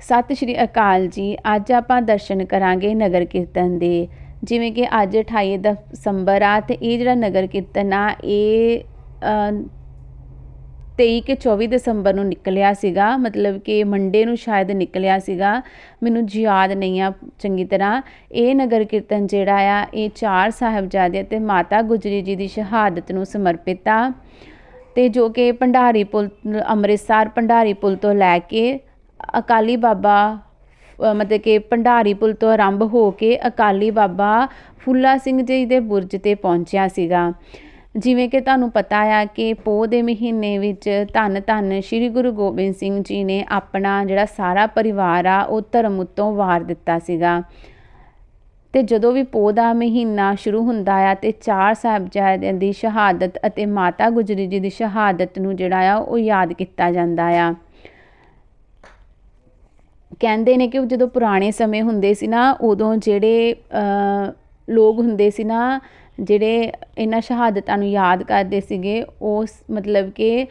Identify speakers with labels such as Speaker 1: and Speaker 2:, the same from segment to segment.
Speaker 1: ਸਤਿ ਸ਼੍ਰੀ ਅਕਾਲ ਜੀ। ਅੱਜ ਆਪਾਂ ਦਰਸ਼ਨ ਕਰਾਂਗੇ ਨਗਰ ਕੀਰਤਨ ਦੇ। ਜਿਵੇਂ ਕਿ ਅੱਜ 28 ਦਸੰਬਰ ਆ ਤੇ ਇਹ ਜਿਹੜਾ ਨਗਰ ਕੀਰਤਨ ਆ, ਇਹ 23 ਕਿ 24 ਦਸੰਬਰ ਨੂੰ ਨਿਕਲਿਆ ਸੀਗਾ। ਮਤਲਬ ਕਿ ਮੰਡੇ ਨੂੰ ਸ਼ਾਇਦ ਨਿਕਲਿਆ ਸੀਗਾ। ਮੈਨੂੰ ਯਾਦ ਨਹੀਂ ਆ ਚੰਗੀ ਤਰ੍ਹਾਂ। ਇਹ ਨਗਰ ਕੀਰਤਨ ਜਿਹੜਾ ਆ, ਇਹ ਚਾਰ ਸਾਹਿਬਜ਼ਾਦੇ ਤੇ ਮਾਤਾ ਗੁਜਰੀ ਜੀ ਦੀ ਸ਼ਹਾਦਤ ਨੂੰ ਸਮਰਪਿਤ ਆ। ਤੇ ਜੋ ਕਿ ਭੰਡਾਰੀ ਪੁਲ, ਅੰਮ੍ਰਿਤਸਰ ਭੰਡਾਰੀ ਪੁਲ ਤੋਂ ਲੈ ਕੇ ਅਕਾਲੀ ਬਾਬਾ ਮਤਲਬ ਕਿ ਭੰਡਾਰੀ ਪੁਲ ਤੋਂ ਆਰੰਭ ਹੋ ਕੇ ਅਕਾਲੀ ਬਾਬਾ ਫੁੱਲਾ ਸਿੰਘ ਜੀ ਦੇ ਬੁਰਜ ਤੇ ਪਹੁੰਚਿਆ ਸੀਗਾ। ਜਿਵੇਂ ਕਿ ਤੁਹਾਨੂੰ ਪਤਾ ਆ ਕਿ ਪੋਹ ਦੇ ਮਹੀਨੇ ਵਿੱਚ ਧੰਨ ਧੰਨ ਸ੍ਰੀ ਗੁਰੂ ਗੋਬਿੰਦ ਸਿੰਘ ਜੀ ਨੇ ਆਪਣਾ ਜਿਹੜਾ ਸਾਰਾ ਪਰਿਵਾਰ ਆ, ਉਹ ਧਰਮ ਉੱਤੋਂ ਵਾਰ ਦਿੱਤਾ ਸੀਗਾ। ਤੇ ਜਦੋਂ ਵੀ ਪੋਹ ਦਾ ਮਹੀਨਾ ਸ਼ੁਰੂ ਹੁੰਦਾ ਆ ਤੇ ਚਾਰ ਸਾਹਿਬਜ਼ਾਦਿਆਂ ਦੀ ਸ਼ਹਾਦਤ ਅਤੇ ਮਾਤਾ ਗੁਜਰੀ ਜੀ ਦੀ ਸ਼ਹਾਦਤ ਨੂੰ ਜਿਹੜਾ ਆ, ਉਹ ਯਾਦ ਕੀਤਾ ਜਾਂਦਾ ਆ। ਕਹਿੰਦੇ ਨੇ ਕਿ ਜਦੋਂ ਪੁਰਾਣੇ ਸਮੇਂ ਹੁੰਦੇ ਸੀ ਨਾ, ਉਦੋਂ ਜਿਹੜੇ ਲੋਕ ਹੁੰਦੇ ਸੀ ਨਾ, ਜਿਹੜੇ ਇਹਨਾਂ ਸ਼ਹਾਦਤਾਂ ਨੂੰ ਯਾਦ ਕਰਦੇ ਸੀਗੇ ਉਸ ਮਤਲਬ ਕਿ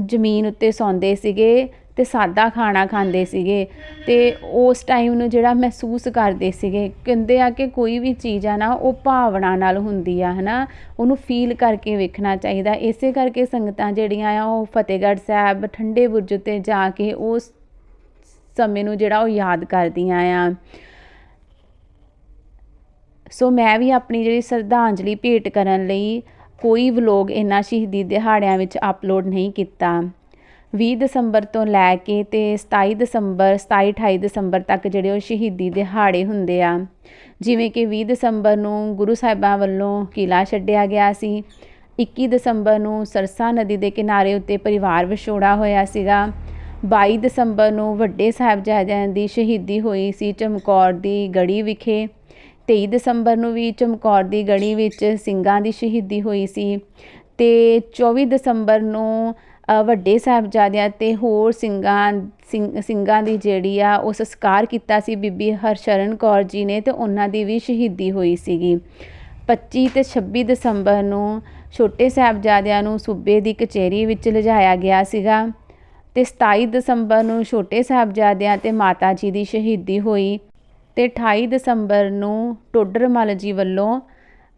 Speaker 1: ਜ਼ਮੀਨ ਉੱਤੇ ਸੌਂਦੇ ਸੀਗੇ ਤੇ ਸਾਦਾ ਖਾਣਾ ਖਾਂਦੇ ਸੀਗੇ ਤੇ ਉਸ ਟਾਈਮ ਨੂੰ ਜਿਹੜਾ ਮਹਿਸੂਸ ਕਰਦੇ ਸੀਗੇ, ਕਹਿੰਦੇ ਆ ਕਿ ਕੋਈ ਵੀ ਚੀਜ਼ ਆ ਨਾ, ਉਹ ਭਾਵਨਾ ਨਾਲ ਹੁੰਦੀ ਆ, ਹਨਾ? ਉਹਨੂੰ ਫੀਲ ਕਰਕੇ ਵੇਖਣਾ ਚਾਹੀਦਾ। ਇਸੇ ਕਰਕੇ ਸੰਗਤਾਂ ਜਿਹੜੀਆਂ ਆ, ਉਹ ਫਤਿਹਗੜ੍ਹ ਸਾਹਿਬ, ਠੰਡੇ ਬੁਰਜ ਤੇ ਜਾ ਕੇ ਉਸ ਸਮੇਂ ਨੂੰ ਜਿਹੜਾ ਉਹ ਯਾਦ ਕਰਦੀਆਂ ਆ। ਸੋ ਮੈਂ ਵੀ ਆਪਣੀ ਜਿਹੜੀ ਸ਼ਰਧਾਂਜਲੀ ਭੇਟ ਕਰਨ ਲਈ ਕੋਈ ਵਲੋਗ ਇਹਨਾਂ ਸ਼ਹੀਦੀ ਦਿਹਾੜਿਆਂ ਵਿੱਚ ਅਪਲੋਡ ਨਹੀਂ ਕੀਤਾ। 20 ਦਸੰਬਰ ਤੋਂ ਲੈ ਕੇ ਤੇ 27 ਦਸੰਬਰ 27 28 ਦਸੰਬਰ ਤੱਕ ਜਿਹੜੇ ਉਹ ਸ਼ਹੀਦੀ ਦਿਹਾੜੇ ਹੁੰਦੇ ਆ। ਜਿਵੇਂ ਕਿ 20 ਦਸੰਬਰ ਨੂੰ ਗੁਰੂ ਸਾਹਿਬਾਂ ਵੱਲੋਂ ਕਿਲਾ ਛੱਡਿਆ ਗਿਆ ਸੀ। 21 ਦਸੰਬਰ ਨੂੰ ਸਰਸਾ ਨਦੀ ਦੇ ਕਿਨਾਰੇ ਉੱਤੇ ਪਰਿਵਾਰ ਵਿਛੋੜਾ ਹੋਇਆ ਸੀਗਾ। 22 ਦਸੰਬਰ ਨੂੰ ਵੱਡੇ ਸਾਹਿਬਜ਼ਾਦਿਆਂ ਦੀ ਸ਼ਹੀਦੀ ਹੋਈ ਸੀ ਚਮਕੌਰ ਦੀ ਗੜੀ ਵਿਖੇ। 23 ਦਸੰਬਰ ਨੂੰ ਵੀ ਚਮਕੌਰ ਦੀ ਗੜੀ ਵਿੱਚ ਸਿੰਘਾਂ ਦੀ ਸ਼ਹੀਦੀ ਹੋਈ ਸੀ ਤੇ 24 ਦਸੰਬਰ ਨੂੰ ਵੱਡੇ ਸਾਹਿਬਜ਼ਾਦਿਆਂ ਤੇ ਹੋਰ ਸਿੰਘਾਂ ਸਿੰਘਾਂ ਦੀ ਜਿਹੜੀ ਆ ਉਹ ਸੰਸਕਾਰ ਕੀਤਾ ਸੀ ਬੀਬੀ ਹਰਸ਼ਰਨ ਕੌਰ ਜੀ ਨੇ ਤੇ ਉਹਨਾਂ ਦੀ ਵੀ ਸ਼ਹੀਦੀ ਹੋਈ ਸੀਗੀ। 25 ਤੇ 26 ਦਸੰਬਰ ਨੂੰ ਛੋਟੇ ਸਾਹਿਬਜ਼ਾਦਿਆਂ ਨੂੰ ਸੂਬੇ ਦੀ ਕਚਹਿਰੀ ਵਿੱਚ ਲਿਜਾਇਆ ਗਿਆ ਸੀਗਾ। ਤੇ 27 ਦਸੰਬਰ ਨੂੰ ਛੋਟੇ ਸਾਹਿਬਜ਼ਾਦਿਆਂ ਤੇ ਮਾਤਾ ਜੀ ਦੀ ਸ਼ਹੀਦੀ ਹੋਈ ਤੇ 28 ਦਸੰਬਰ ਨੂੰ ਟੋਡਰਮਲ ਜੀ ਵੱਲੋਂ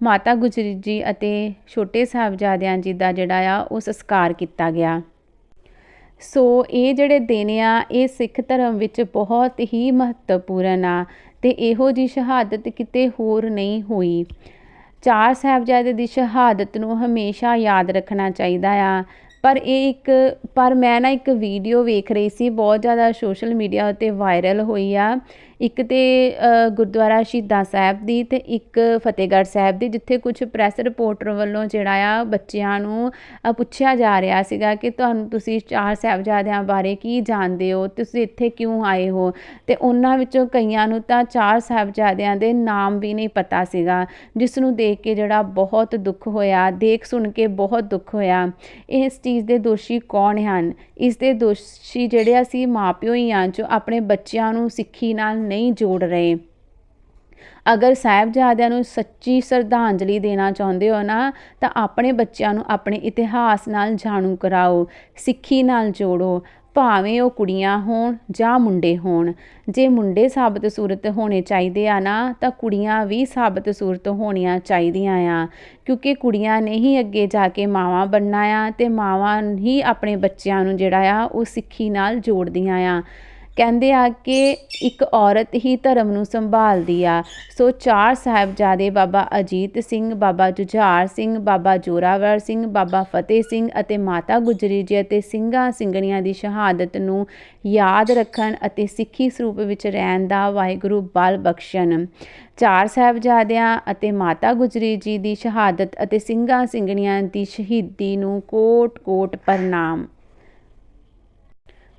Speaker 1: ਮਾਤਾ ਗੁਜਰੀ ਜੀ ਅਤੇ ਛੋਟੇ ਸਾਹਿਬਜ਼ਾਦਿਆਂ ਜੀ ਦਾ ਜਿਹੜਾ ਆ ਉਹ ਸੰਸਕਾਰ ਕੀਤਾ ਗਿਆ। ਸੋ ਇਹ ਜਿਹੜੇ ਦਿਨ ਆ, ਇਹ ਸਿੱਖ ਧਰਮ ਵਿੱਚ ਬਹੁਤ ਹੀ ਮਹੱਤਵਪੂਰਨ ਆ ਤੇ ਇਹੋ ਜੀ ਸ਼ਹਾਦਤ ਕਿਤੇ ਹੋਰ ਨਹੀਂ ਹੋਈ। ਚਾਰ ਸਾਹਿਬਜ਼ਾਦੇ ਦੀ ਸ਼ਹਾਦਤ ਨੂੰ ਹਮੇਸ਼ਾ ਯਾਦ ਰੱਖਣਾ ਚਾਹੀਦਾ ਆ। ਪਰ ਇਹ ਇੱਕ, ਪਰ ਮੈਂ ਨਾ ਇੱਕ ਵੀਡੀਓ ਵੇਖ ਰਹੀ ਸੀ, ਬਹੁਤ ਜ਼ਿਆਦਾ ਸੋਸ਼ਲ ਮੀਡੀਆ ਉੱਤੇ ਵਾਇਰਲ ਹੋਈ ਆ। ਇੱਕ ਤੇ ਗੁਰਦੁਆਰਾ ਸ਼ਹੀਦਾਂ ਸਾਹਿਬ ਦੀ ਤੇ ਇੱਕ ਫਤਿਹਗੜ੍ਹ ਸਾਹਿਬ ਦੀ, ਜਿੱਥੇ ਕੁਝ ਪ੍ਰੈਸ ਰਿਪੋਰਟਰ ਵੱਲੋਂ ਜਿਹੜਾ ਆ ਬੱਚਿਆਂ ਨੂੰ ਪੁੱਛਿਆ ਜਾ ਰਿਹਾ ਸੀਗਾ ਕਿ ਤੁਹਾਨੂੰ ਤੁਸੀਂ ਚਾਰ ਸਾਹਿਬਜ਼ਾਦਿਆਂ ਬਾਰੇ ਕੀ ਜਾਣਦੇ ਹੋ? ਤੁਸੀਂ ਇੱਥੇ ਕਿਉਂ ਆਏ ਹੋ? ਤੇ ਉਹਨਾਂ ਵਿੱਚੋਂ ਕਈਆਂ ਨੂੰ ਤਾਂ ਚਾਰ ਸਾਹਿਬਜ਼ਾਦਿਆਂ ਦੇ ਨਾਮ ਵੀ ਨਹੀਂ ਪਤਾ ਸੀਗਾ, ਜਿਸ ਨੂੰ ਦੇਖ ਕੇ ਜਿਹੜਾ ਬਹੁਤ ਦੁੱਖ ਹੋਇਆ, ਦੇਖ ਸੁਣ ਕੇ ਬਹੁਤ ਦੁੱਖ ਹੋਇਆ। ਇਸ ਚੀਜ਼ ਦੇ ਦੋਸ਼ੀ ਕੌਣ ਹਨ? ਇਸ ਦੇ ਦੋਸ਼ੀ ਜਿਹੜੇ ਅਸੀਂ ਮਾਪਿਓ ਹੀ ਆ ਜੋ ਆਪਣੇ ਬੱਚਿਆਂ ਨੂੰ ਸਿੱਖੀ ਨਾਲ ਨਹੀਂ ਜੋੜ ਰਹੇ। ਅਗਰ ਸਾਹਿਬਜ਼ਾਦਿਆਂ ਨੂੰ ਸੱਚੀ ਸ਼ਰਧਾਂਜਲੀ ਦੇਣਾ ਚਾਹੁੰਦੇ ਹੋ ਨਾ, ਤਾਂ ਆਪਣੇ ਬੱਚਿਆਂ ਨੂੰ ਆਪਣੇ ਇਤਿਹਾਸ ਨਾਲ ਜਾਣੂ ਕਰਾਓ, ਸਿੱਖੀ ਨਾਲ ਜੋੜੋ। ਭਾਵੇਂ ਉਹ ਕੁੜੀਆਂ ਹੋਣ ਜਾਂ ਮੁੰਡੇ ਹੋਣ, ਜੇ ਮੁੰਡੇ ਸਾਬਤ ਸੂਰਤ ਹੋਣੇ ਚਾਹੀਦੇ ਆ ਨਾ, ਤਾਂ ਕੁੜੀਆਂ ਵੀ ਸਾਬਤ ਸੂਰਤ ਹੋਣੀਆਂ ਚਾਹੀਦੀਆਂ ਆ। ਕਿਉਂਕਿ ਕੁੜੀਆਂ ਨੇ ਹੀ ਅੱਗੇ ਜਾ ਕੇ ਮਾਵਾਂ ਬਣਨਾ ਆ ਤੇ ਮਾਵਾਂ ਹੀ ਆਪਣੇ ਬੱਚਿਆਂ ਨੂੰ ਜਿਹੜਾ ਆ, ਉਹ ਸਿੱਖੀ ਨਾਲ ਜੋੜਦੀਆਂ ਆ। ਕਹਿੰਦੇ ਆ ਕਿ ਇੱਕ ਔਰਤ ਹੀ ਧਰਮ ਨੂੰ ਸੰਭਾਲਦੀ ਆ। ਸੋ ਚਾਰ ਸਾਹਿਬਜ਼ਾਦੇ ਬਾਬਾ ਅਜੀਤ ਸਿੰਘ, ਬਾਬਾ ਜੁਝਾਰ ਸਿੰਘ, ਬਾਬਾ ਜੋਰਾਵਰ ਸਿੰਘ, ਬਾਬਾ ਫਤਿਹ ਸਿੰਘ ਅਤੇ ਮਾਤਾ ਗੁਜਰੀ ਜੀ ਅਤੇ ਸਿੰਘਾਂ ਸਿੰਘਣੀਆਂ ਦੀ ਸ਼ਹਾਦਤ ਨੂੰ ਯਾਦ ਰੱਖਣ ਅਤੇ ਸਿੱਖੀ ਸਰੂਪ ਵਿੱਚ ਰਹਿਣ ਦਾ ਵਾਹਿਗੁਰੂ ਬਲ ਬਖਸ਼ਣ। ਚਾਰ ਸਾਹਿਬਜ਼ਾਦਿਆਂ ਅਤੇ ਮਾਤਾ ਗੁਜਰੀ ਜੀ ਦੀ ਸ਼ਹਾਦਤ ਅਤੇ ਸਿੰਘਾਂ ਸਿੰਘਣੀਆਂ ਦੀ ਸ਼ਹੀਦੀ ਨੂੰ ਕੋਟ-ਕੋਟ ਪ੍ਰਣਾਮ।